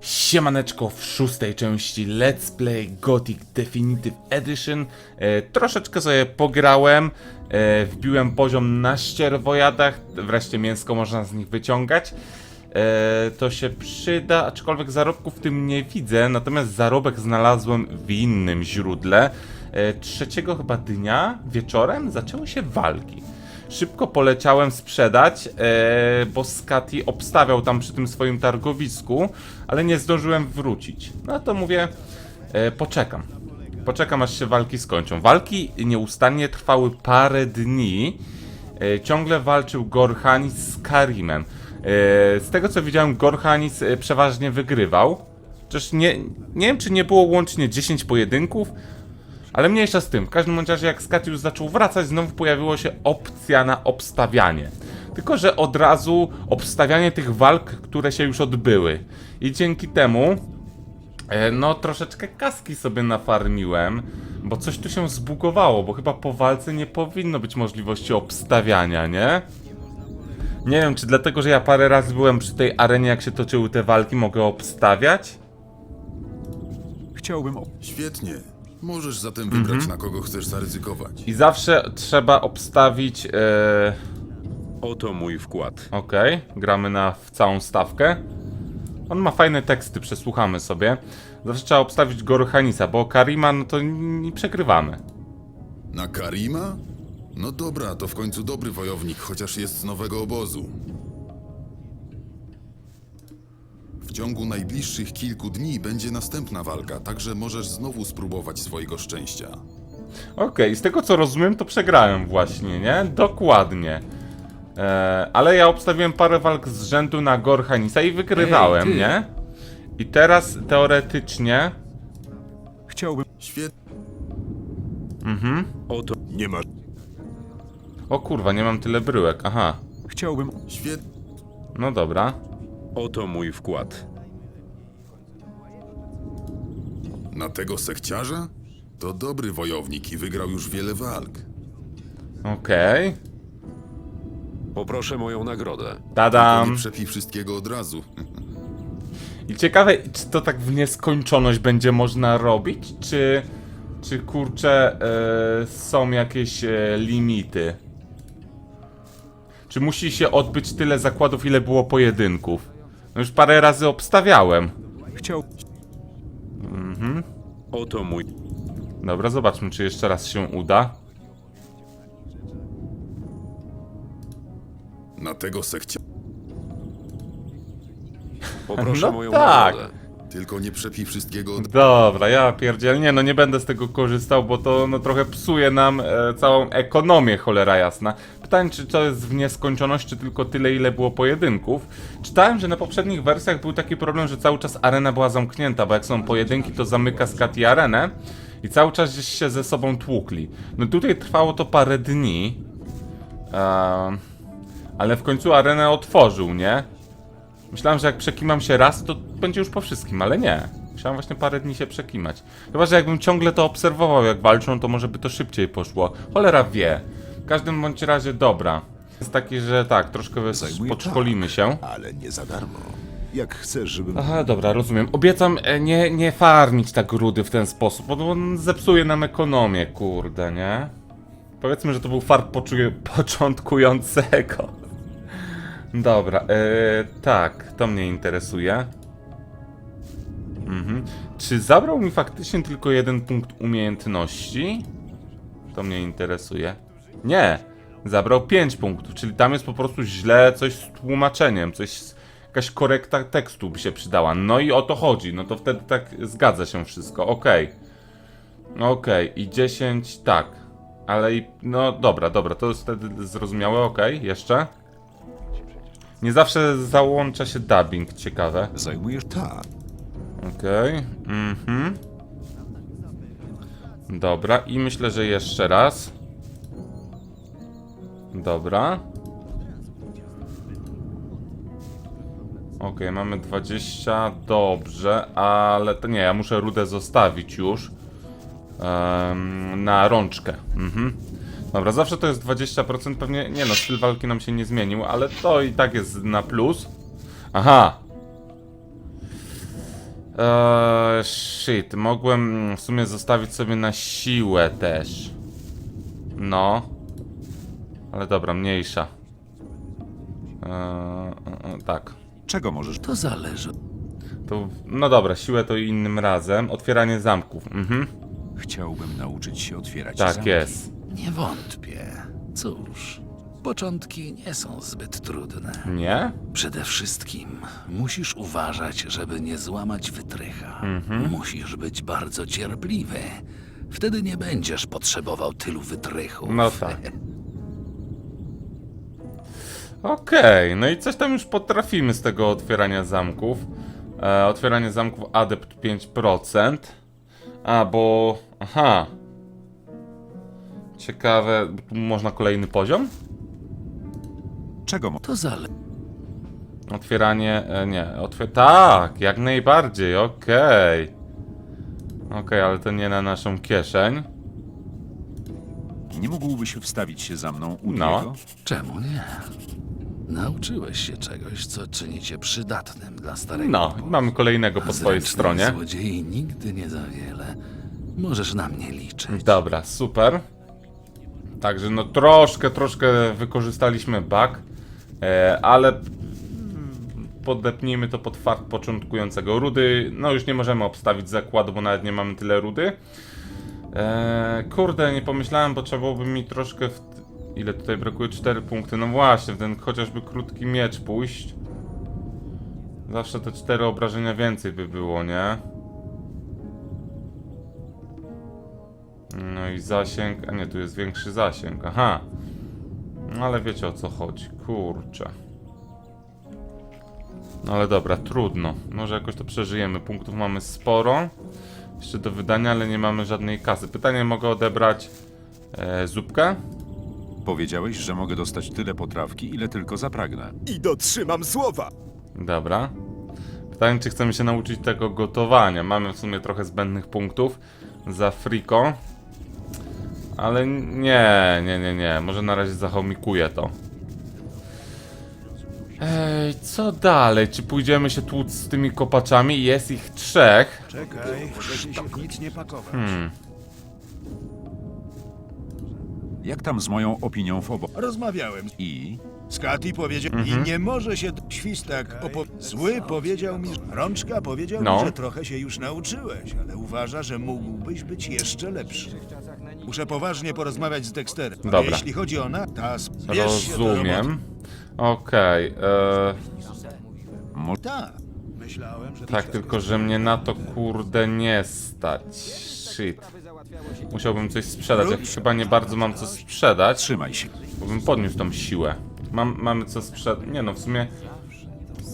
Siemaneczko w szóstej części Let's Play Gothic Definitive Edition. E, troszeczkę sobie pograłem, e, wbiłem poziom na ścierwojadach, wreszcie mięsko można z nich wyciągać. E, to się przyda, aczkolwiek zarobków w tym nie widzę, natomiast zarobek znalazłem w innym źródle. E, trzeciego chyba dnia wieczorem zaczęły się walki. Szybko poleciałem sprzedać, e, bo Skati obstawiał tam przy tym swoim targowisku, ale nie zdążyłem wrócić. No to mówię, e, poczekam. Poczekam aż się walki skończą. Walki nieustannie trwały parę dni. E, ciągle walczył Gorhanis z Karimem. Z tego co widziałem, Gorhanis przeważnie wygrywał. Chociaż nie, nie wiem, czy nie było łącznie 10 pojedynków, ale mniejsza z tym. W każdym razie, jak Skatius zaczął wracać, znowu pojawiła się opcja na obstawianie. Tylko, że od razu obstawianie tych walk, które się już odbyły. I dzięki temu, e, no troszeczkę kaski sobie nafarmiłem, bo coś tu się zbugowało, bo chyba po walce nie powinno być możliwości obstawiania, nie? Nie wiem, czy dlatego, że ja parę razy byłem przy tej arenie, jak się toczyły te walki, mogę obstawiać? Chciałbym. Świetnie. Możesz zatem wybrać, na kogo chcesz zaryzykować. I zawsze trzeba obstawić. E, Oto mój wkład. Okej, gramy na w całą stawkę. On ma fajne teksty, przesłuchamy sobie. Zawsze trzeba obstawić Gorhanisa, bo Karima, no to nie przegrywamy. Na Karima? No dobra, to w końcu dobry wojownik, chociaż jest z nowego obozu. W ciągu najbliższych kilku dni będzie następna walka, także możesz znowu spróbować swojego szczęścia. Okej, z tego co rozumiem, to przegrałem właśnie, nie? Dokładnie. E, ale ja obstawiłem parę walk z rzędu na Gorhanisa i wygrywałem, Ej, ty. nie? I teraz teoretycznie. Chciałbym. Świetnie. Oto. Nie ma. O kurwa, nie mam tyle bryłek, aha. Chciałbym. Świetnie. No dobra. Oto mój wkład. Na tego sekciarza? To dobry wojownik i wygrał już wiele walk. Okej. Poproszę moją nagrodę. Nie Tadam. przepij wszystkiego od razu. I ciekawe, czy to tak w nieskończoność będzie można robić, czy, czy kurczę, e, są jakieś e, limity? Czy musi się odbyć tyle zakładów, ile było pojedynków? No już parę razy obstawiałem. Chciał. Oto mój. Dobra, zobaczmy, czy jeszcze raz się uda. Na tego sekciarza. Poproszę No moją tak. nagrodę. Tylko nie przepij wszystkiego od Dobra, ja pierdziel, nie no nie będę z tego korzystał, bo to no trochę psuje nam e, całą ekonomię, cholera jasna. Czy to jest w nieskończoność, czy tylko tyle, ile było pojedynków. Czytałem, że na poprzednich wersjach był taki problem, że cały czas arena była zamknięta, bo jak są pojedynki, to zamyka Skati arenę i cały czas gdzieś się ze sobą tłukli. No tutaj trwało to parę dni, ale w końcu arenę otworzył, nie? Myślałem, że jak przekimam się raz, to będzie już po wszystkim, ale nie. Musiałem właśnie parę dni się przekimać. Chyba, że jakbym ciągle to obserwował, jak walczą, to może by to szybciej poszło. Cholera wie. W każdym bądź razie dobra. Jest taki, że tak, troszkę Zajmuje podszkolimy tak, się. Ale nie za darmo. Jak chcesz, żebym... Aha, dobra, rozumiem. Obiecam e, nie, nie farmić tak rudy w ten sposób, bo on zepsuje nam ekonomię, kurde, nie? Powiedzmy, że to był fart poczu- początkującego. Dobra, e, tak, to mnie interesuje. Mhm. Czy zabrał mi faktycznie tylko jeden punkt umiejętności? To mnie interesuje. Nie, zabrał 5 punktów, czyli tam jest po prostu źle coś z tłumaczeniem, coś z, jakaś korekta tekstu by się przydała. No i o to chodzi, no to wtedy tak zgadza się wszystko, okej. Okej, i 10, tak. Ale i, no dobra, dobra, to jest wtedy zrozumiałe, okej, jeszcze. Nie zawsze załącza się dubbing, ciekawe. Zajmujesz... Tak. Okej, mhm. Dobra, i myślę, że jeszcze raz. Dobra. Okej, mamy 20, dobrze, ale to nie, ja muszę rudę zostawić już. Em, na rączkę. Mhm. Dobra, zawsze to jest 20%, pewnie, nie no, styl walki nam się nie zmienił, ale to i tak jest na plus. Aha, Eee, shit, mogłem w sumie zostawić sobie na siłę też. No. Ale dobra, mniejsza. Eee, tak. Czego możesz? To zależy. To, no dobra, siłę to innym razem. Otwieranie zamków. Mhm. Chciałbym nauczyć się otwierać Tak zamki. jest. Nie wątpię. Cóż, początki nie są zbyt trudne. Nie? Przede wszystkim musisz uważać, żeby nie złamać wytrycha. Musisz być bardzo cierpliwy. Wtedy nie będziesz potrzebował tylu wytrychów. No tak. Okej, no i coś tam już potrafimy z tego otwierania zamków. E, otwieranie zamków adept 5%. A, bo... Aha. Ciekawe, tu można kolejny poziom? Czego mo- To zależy. Otwieranie, e, nie, otwier... Tak, jak najbardziej, okej. Okej, ale to nie na naszą kieszeń. Nie mógłbyś wstawić się za mną u No. niego? Czemu nie? Nauczyłeś się czegoś, co czyni cię przydatnym dla starego. No, poboru. mamy kolejnego po swojej Zręcznych stronie. złodziei nigdy nie za wiele. Możesz na mnie liczyć. Dobra, super. Także no troszkę, troszkę wykorzystaliśmy bug, e, ale podepnijmy to pod fakt początkującego. Rudy, no już nie możemy obstawić zakładu, bo nawet nie mamy tyle rudy. E, kurde, nie pomyślałem, bo trzeba byłoby mi troszkę w... Ile tutaj brakuje? 4 punkty. No właśnie, w ten chociażby krótki miecz pójść. Zawsze te 4 obrażenia więcej by było, nie? No i zasięg, a nie, tu jest większy zasięg, aha. No ale wiecie o co chodzi, kurczę. No ale dobra, trudno. Może jakoś to przeżyjemy. Punktów mamy sporo. Jeszcze do wydania, ale nie mamy żadnej kasy. Pytanie, mogę odebrać e, zupkę? Powiedziałeś, że mogę dostać tyle potrawki, ile tylko zapragnę. I dotrzymam słowa! Dobra. Pytanie, czy chcemy się nauczyć tego gotowania. Mamy w sumie trochę zbędnych punktów za friko. Ale nie, nie, nie, nie. Może na razie zachomikuję to. Ej, co dalej? Czy pójdziemy się tłuc z tymi kopaczami? Jest ich trzech. Czekaj, żeby się w nic nie pakować. Hmm. Jak tam z moją opinią w obo... Rozmawiałem I... z Kati, powiedział i nie może się... Świstak, opo... zły powiedział mi, że- Rączka powiedział No. mi, że trochę się już nauczyłeś, ale uważa, że mógłbyś być jeszcze lepszy. Muszę poważnie porozmawiać z Dexterem. A Dobra. Jeśli chodzi o Natas, bierz się do roboty. Rozumiem. Okej. e. Tak. Myślałem, że... tak, tylko że mnie na to kurde nie stać. Shit. Musiałbym coś sprzedać. Jak chyba nie bardzo mam co sprzedać. Trzymaj się. Bo bym podniósł tą siłę. Mam, mamy co sprzedać. Nie no, w sumie.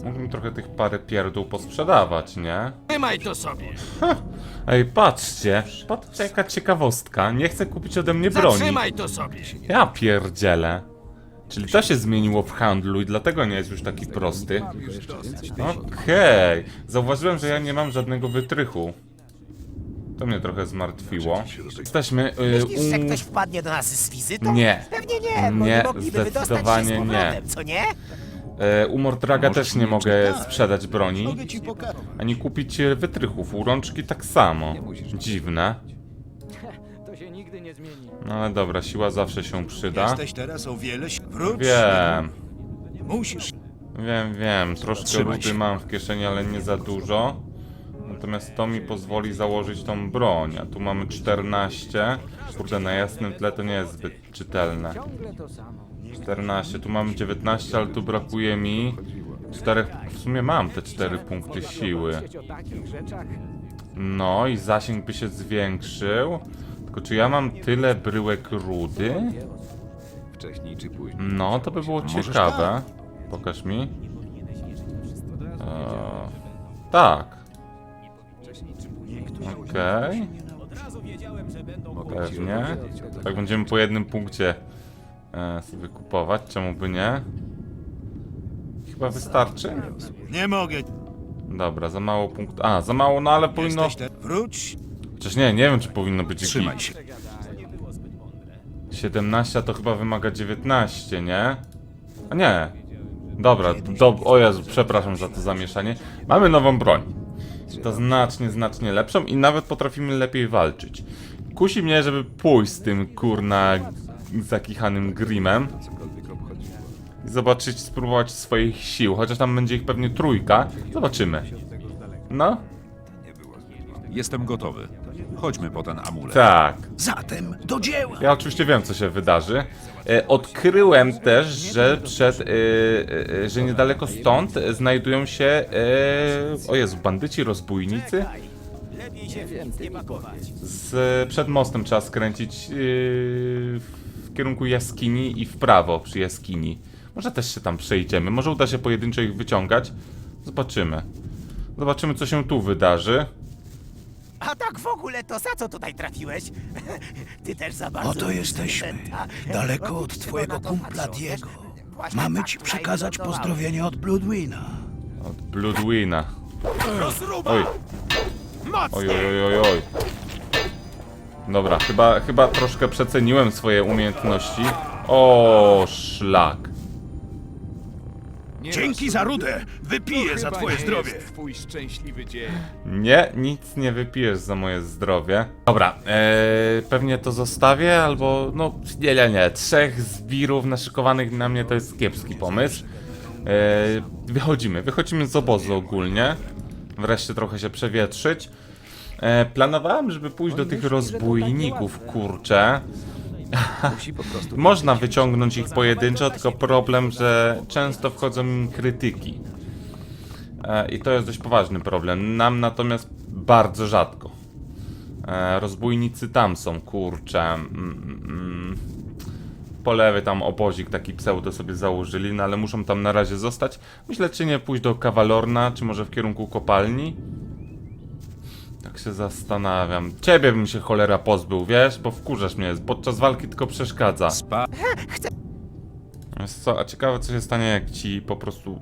Mógłbym trochę tych parę pierdół posprzedawać, nie? Trzymaj to sobie! Ej, patrzcie. Patrzcie, jaka ciekawostka. Nie chcę kupić ode mnie broni. Zatrzymaj to sobie! Ja pierdzielę. Czyli to się zmieniło w handlu i dlatego nie jest już taki prosty. Okej. Zauważyłem, że ja nie mam żadnego wytrychu. To mnie trochę zmartwiło. Jesteśmy y, Myślisz, że ktoś wpadnie do nas z wizytą? Nie. Pewnie nie, bo Nie, nie, mogliby wydostać się z zdecydowanie powrotem, co nie? E, u Mordraga też nie mogę sprzedać broni. Mogę ci pokazać. Ani kupić e, wytrychów. U rączki tak samo. Dziwne. To się nigdy nie zmieni. No ale dobra, siła zawsze się przyda. Jesteś teraz o wiele... si- Wróć. Wiem, Musisz. wiem, wiem. Troszkę rudy mam w kieszeni, ale nie za dużo. Natomiast to mi pozwoli założyć tą broń. A tu mamy 14. Kurde, na jasnym tle to nie jest zbyt czytelne. Ciągle to samo. 14, tu mamy 19, ale tu brakuje mi 4. W sumie mam te 4 punkty siły. No i zasięg by się zwiększył. Tylko czy ja mam tyle bryłek rudy? No, to by było ciekawe. Pokaż mi. Eee, tak. Okej. Pewnie. Tak będziemy po jednym punkcie e, sobie kupować, czemu by nie? Chyba wystarczy? Nie mogę. Dobra, za mało punktów. A, za mało, no ale powinno... Jesteś te... Wróć. Chociaż nie, nie wiem czy powinno być Trzymaj się. 17 to chyba wymaga 19, nie? A nie. Dobra, do, o Jezu, przepraszam za to zamieszanie. Mamy nową broń. To znacznie, znacznie lepszą i nawet potrafimy lepiej walczyć. Kusi mnie, żeby pójść z tym kurna zakichanym Grimem i zobaczyć, spróbować swoich sił, chociaż tam będzie ich pewnie trójka. Zobaczymy. No, Jestem gotowy. Chodźmy po ten amulet. tak. Zatem do dzieła! Ja oczywiście wiem, co się wydarzy. E, odkryłem też, że przed, e, e, że niedaleko stąd znajdują się, o Jezu, bandyci, rozbójnicy. Z, przed mostem trzeba skręcić w kierunku jaskini i w prawo przy jaskini. Może też się tam przejdziemy. Może uda się pojedynczo ich wyciągać. Zobaczymy. Zobaczymy, co się tu wydarzy. A tak w ogóle to za co tutaj trafiłeś? Ty też za bardzo Oto jesteśmy, daleko od twojego kumpla? Diego. Mamy tak ci przekazać pozdrowienie od Bloodwina. Od Bloodwina. Rozruba! Oj. Oj, oj, oj, oj, oj. Dobra, chyba, chyba troszkę przeceniłem swoje umiejętności. O, szlak. Dzięki za rudę! Wypiję za twoje zdrowie! twój szczęśliwy dzień. Nie, nic nie wypijesz za moje zdrowie. Dobra, ee, pewnie to zostawię, albo no, nie, nie, nie. Trzech zbirów naszykowanych na mnie to jest kiepski pomysł. E, wychodzimy, wychodzimy z obozu ogólnie. Wreszcie trochę się przewietrzyć. E, planowałem, żeby pójść do tych rozbójników, kurczę. Można wyciągnąć ich pojedynczo, tylko problem, że często wchodzą im krytyki. E, I to jest dość poważny problem. Nam natomiast bardzo rzadko. E, rozbójnicy tam są, kurczę. Mm, mm, mm. Po lewej tam obozik taki pseudo sobie założyli, no ale muszą tam na razie zostać. Myślę, czy nie pójść do Kawalorna, czy może w kierunku kopalni. Tak się zastanawiam. Ciebie bym się cholera pozbył, wiesz? Bo wkurzasz mnie. Podczas walki tylko przeszkadza. Spa... Wiesz co, a ciekawe co się stanie, jak ci po prostu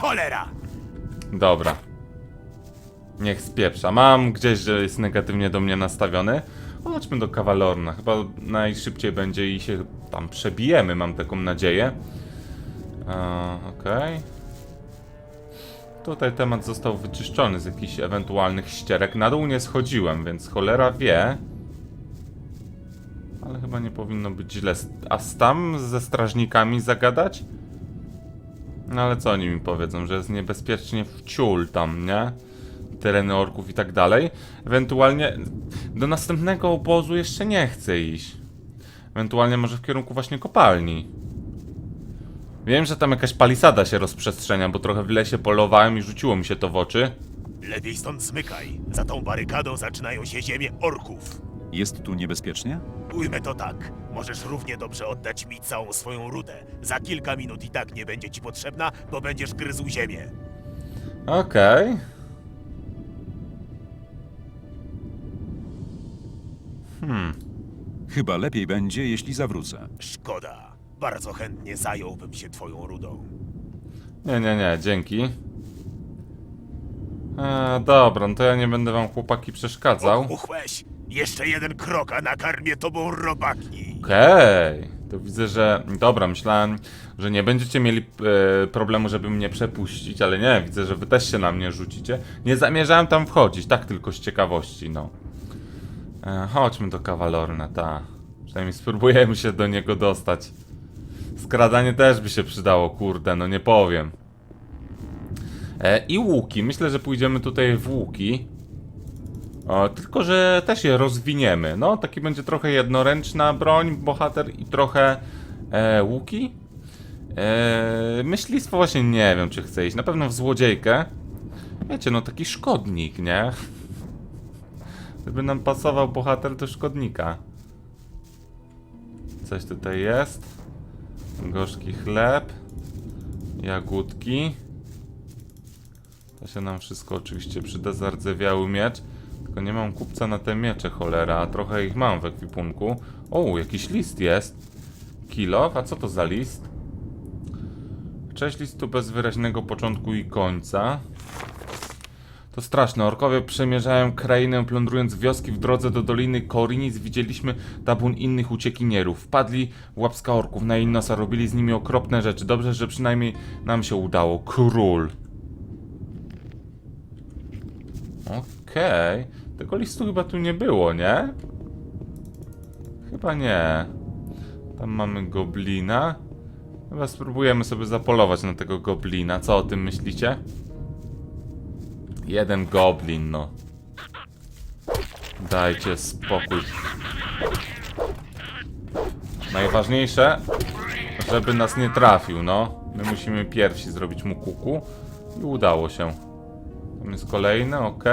Cholera! Dobra. Niech spieprza. Mam gdzieś, że jest negatywnie do mnie nastawiony. Chodźmy do Kawalorna. Chyba najszybciej będzie i się tam przebijemy, mam taką nadzieję. E, Okej. Tutaj temat został wyczyszczony z jakichś ewentualnych ścierek. Na dół nie schodziłem, więc cholera wie. Ale chyba nie powinno być źle. A tam ze strażnikami zagadać? No ale co oni mi powiedzą, że jest niebezpiecznie w ciul tam, nie? Tereny orków i tak dalej. Ewentualnie do następnego obozu jeszcze nie chcę iść. Ewentualnie może w kierunku właśnie kopalni. Wiem, że tam jakaś palisada się rozprzestrzenia, bo trochę w lesie polowałem i rzuciło mi się to w oczy. Lepiej stąd zmykaj. Za tą barykadą zaczynają się ziemie orków. Jest tu niebezpiecznie? Ujmę to tak. Możesz równie dobrze oddać mi całą swoją rudę. Za kilka minut i tak nie będzie ci potrzebna, bo będziesz gryzł ziemię. Okej. Chyba lepiej będzie, jeśli zawrócę. Szkoda. Bardzo chętnie zająłbym się twoją rudą. Nie, nie, nie, dzięki. E, dobra, no to ja nie będę wam chłopaki przeszkadzał. Uchłeś! Jeszcze jeden krok, a nakarmię tobą robaki. Okej, to widzę, że. Dobra, myślałem, że nie będziecie mieli e, problemu, żeby mnie przepuścić, ale nie, widzę, że wy też się na mnie rzucicie. Nie zamierzałem tam wchodzić, tak tylko z ciekawości, no. E, chodźmy do Kawalorna, ta. Przynajmniej spróbujemy się do niego dostać. Skradanie też by się przydało, kurde, no nie powiem. E, I łuki, myślę, że pójdziemy tutaj w łuki. O, tylko, że też je rozwiniemy. No, taki będzie trochę jednoręczna broń, bohater i trochę e, łuki. E, myślistwo właśnie nie wiem, czy chcę iść. Na pewno w złodziejkę. Wiecie, no taki szkodnik, nie? Gdyby nam pasował bohater do szkodnika. Coś tutaj jest. Gorzki chleb. Jagódki. To się nam wszystko oczywiście przyda. Zardzewiały miecz. Tylko nie mam kupca na te miecze, cholera. A trochę ich mam w ekwipunku. O, jakiś list jest. Kilo? A co to za list? Cześć listu bez wyraźnego początku i końca. To straszne. Orkowie przemierzają krainę, plądrując wioski w drodze do Doliny Korinic. Widzieliśmy tabun innych uciekinierów. Wpadli w łapska orków na Innosa, robili z nimi okropne rzeczy. Dobrze, że przynajmniej nam się udało. Król. Okej. Tego listu chyba tu nie było, nie? Chyba nie. Tam mamy goblina. Chyba spróbujemy sobie zapolować na tego goblina. Co o tym myślicie? Jeden goblin, no. Dajcie spokój. Najważniejsze, żeby nas nie trafił, no. My musimy pierwsi zrobić mu kuku. I udało się. Tam jest kolejny, ok.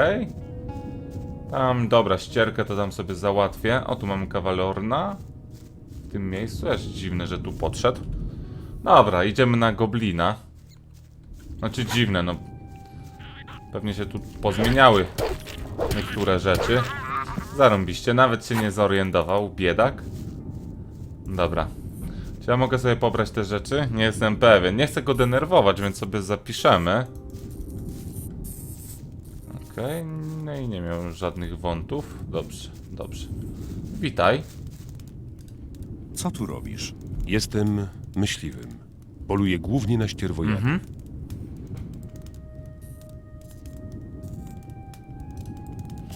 Tam, dobra, ścierkę to tam sobie załatwię. O, tu mamy kawalorna. W tym miejscu. Aż dziwne, że tu podszedł. Dobra, idziemy na goblina. Znaczy dziwne, no. Pewnie się tu pozmieniały niektóre rzeczy. Zarąbiście, nawet się nie zorientował, biedak. Dobra. Czy ja mogę sobie pobrać te rzeczy? Nie jestem pewien. Nie chcę go denerwować, więc sobie zapiszemy. Okej, no i nie miał żadnych wątów. Dobrze, dobrze. Witaj. Co tu robisz? Jestem myśliwym. Poluję głównie na ścierwojady. Mhm.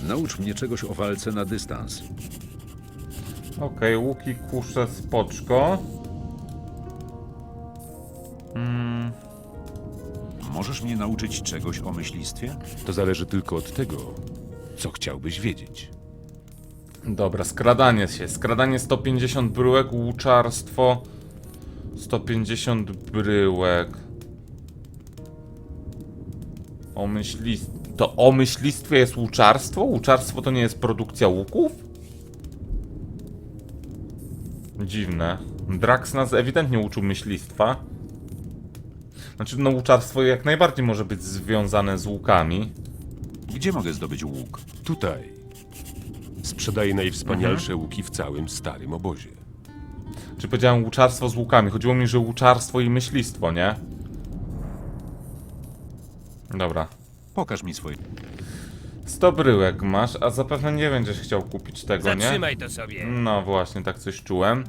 Naucz mnie czegoś o walce na dystans. Okej, łuki, kusze, spoczko. Mm, Możesz mnie nauczyć czegoś o myślistwie? To zależy tylko od tego, co chciałbyś wiedzieć. dobra, skradanie się. Skradanie 150 bryłek, łuczarstwo 150 bryłek. O myślist... To o myślistwie jest łuczarstwo? Łuczarstwo to nie jest produkcja łuków? Dziwne. Drax nas ewidentnie uczył myślistwa. Znaczy, no łuczarstwo jak najbardziej może być związane z łukami. Gdzie mogę zdobyć łuk? Tutaj sprzedaję najwspanialsze łuki w całym starym obozie. Czy powiedziałem łuczarstwo z łukami? Chodziło mi, że łuczarstwo i myślistwo, nie? Dobra. Pokaż mi swoje. 100 bryłek masz, a zapewne nie będziesz chciał kupić tego, nie? Zatrzymaj to sobie. No właśnie, tak coś czułem.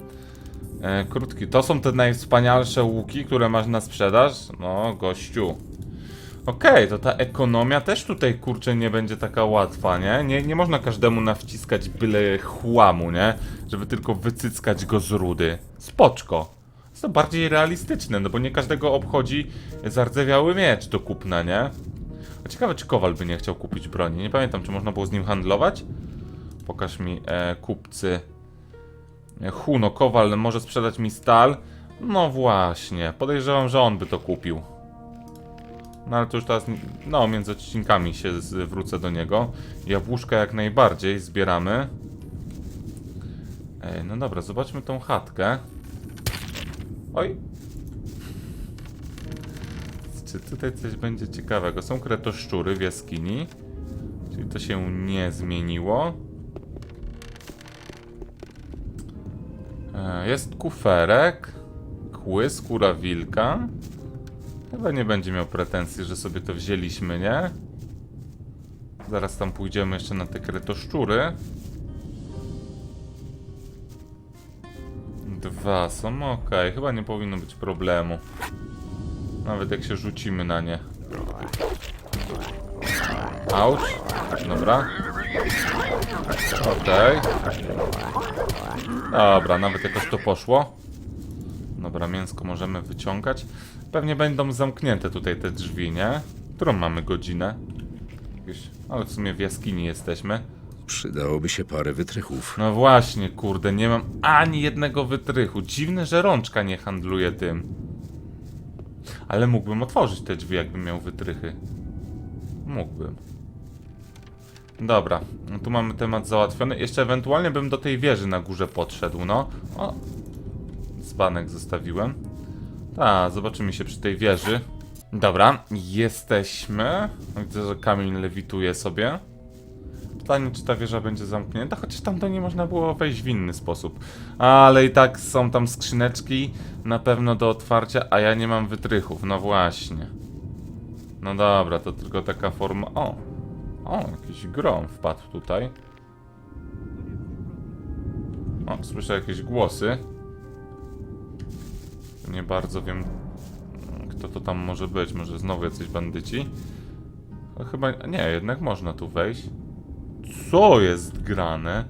E, krótki. To są te najwspanialsze łuki, które masz na sprzedaż? No, gościu. Okej, to ta ekonomia też tutaj, kurczę, nie będzie taka łatwa, nie? Nie, nie można każdemu nawciskać byle chłamu, nie? Żeby tylko wycyckać go z rudy. Spoczko. Jest to bardziej realistyczne, no bo nie każdego obchodzi zardzewiały miecz do kupna, nie? Ciekawe, czy Kowal by nie chciał kupić broni. Nie pamiętam, czy można było z nim handlować? Pokaż mi e, kupcy. E, Huno, Kowal może sprzedać mi stal? No właśnie, podejrzewam, że on by to kupił. No ale to już teraz, no między odcinkami się wrócę do niego. Jabłuszka jak najbardziej zbieramy. Ej, no dobra, zobaczmy tą chatkę. Oj. Czy tutaj coś będzie ciekawego? Są kretoszczury w jaskini. Czyli to się nie zmieniło. E, Jest kuferek. Kły, skóra wilka. Chyba nie będzie miał pretensji, że sobie to wzięliśmy, nie? Zaraz tam pójdziemy jeszcze na te kretoszczury. Dwa są ok, chyba nie powinno być problemu. Nawet jak się rzucimy na nie. Auć. Dobra. Okej. Dobra, nawet jakoś to poszło. Dobra, mięsko możemy wyciągać. Pewnie będą zamknięte tutaj te drzwi, nie? Którą mamy godzinę? Jakieś... Ale w sumie w jaskini jesteśmy. Przydałoby się parę wytrychów. No właśnie, kurde, nie mam ani jednego wytrychu. Dziwne, że rączka nie handluje tym. Ale mógłbym otworzyć te drzwi, jakbym miał wytrychy. Mógłbym. Dobra, no tu mamy temat załatwiony. Jeszcze ewentualnie bym do tej wieży na górze podszedł, no. O, dzbanek zostawiłem. Tak, zobaczymy się przy tej wieży. Dobra, jesteśmy. Widzę, że kamień lewituje sobie. Czy ta wieża będzie zamknięta, chociaż tam do niej można było wejść w inny sposób. Ale i tak są tam skrzyneczki na pewno do otwarcia, a ja nie mam wytrychów, no właśnie. No dobra, to tylko taka forma... O! O, jakiś grom wpadł tutaj. O, słyszę jakieś głosy. Nie bardzo wiem, kto to tam może być. Może znowu jacyś bandyci. No chyba... Nie, jednak można tu wejść. Co jest grane?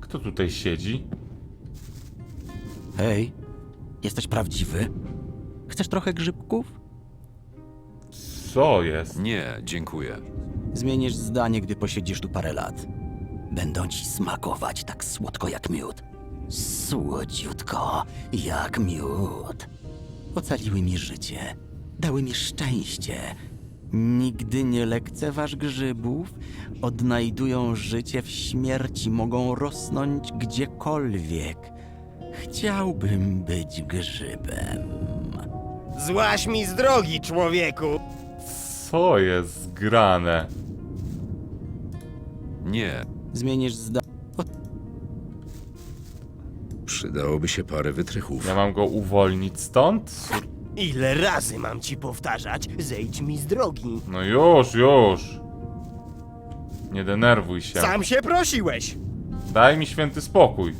Kto tutaj siedzi? Hej, jesteś prawdziwy? Chcesz trochę grzybków? Co jest? Nie, dziękuję. Zmienisz zdanie, gdy posiedzisz tu parę lat. Będą ci smakować tak słodko jak miód. Słodziutko jak miód. Ocaliły mi życie. Dały mi szczęście. Nigdy nie lekceważ grzybów. Odnajdują życie w śmierci. Mogą rosnąć gdziekolwiek. Chciałbym być grzybem. Złaś mi z drogi, człowieku! Co jest grane? Nie, Zmienisz zdanie. przydałoby się parę wytrychów. Ja mam go uwolnić stąd? Ile razy mam ci powtarzać? Zejdź mi z drogi. No już, już. Nie denerwuj się. Sam się prosiłeś! Daj mi święty spokój.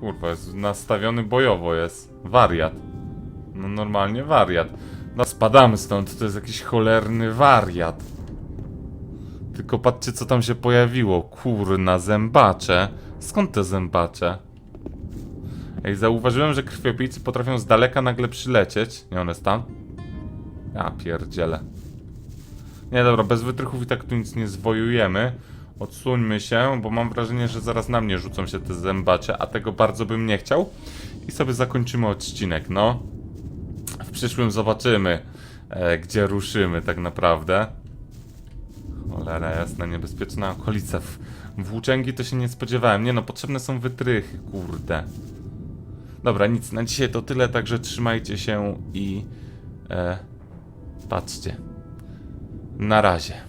Kurwa, jest nastawiony bojowo jest. Wariat. No normalnie wariat. No spadamy stąd, to jest jakiś cholerny wariat. Tylko patrzcie co tam się pojawiło. Kurna, zębacze. Skąd te zębacze? Ej, zauważyłem, że krwiopijcy potrafią z daleka nagle przylecieć. Nie, one jest tam? Ja pierdzielę. Nie, dobra, bez wytrychów i tak tu nic nie zwojujemy. Odsuńmy się, bo mam wrażenie, że zaraz na mnie rzucą się te zębacze, a tego bardzo bym nie chciał. I sobie zakończymy odcinek, no. W przyszłym zobaczymy, e, gdzie ruszymy tak naprawdę. Cholera jasna, niebezpieczna okolica. W, włóczęgi to się nie spodziewałem. Nie no, potrzebne są wytrychy, kurde. Dobra, nic, na dzisiaj to tyle, także trzymajcie się i... E, patrzcie. Na razie.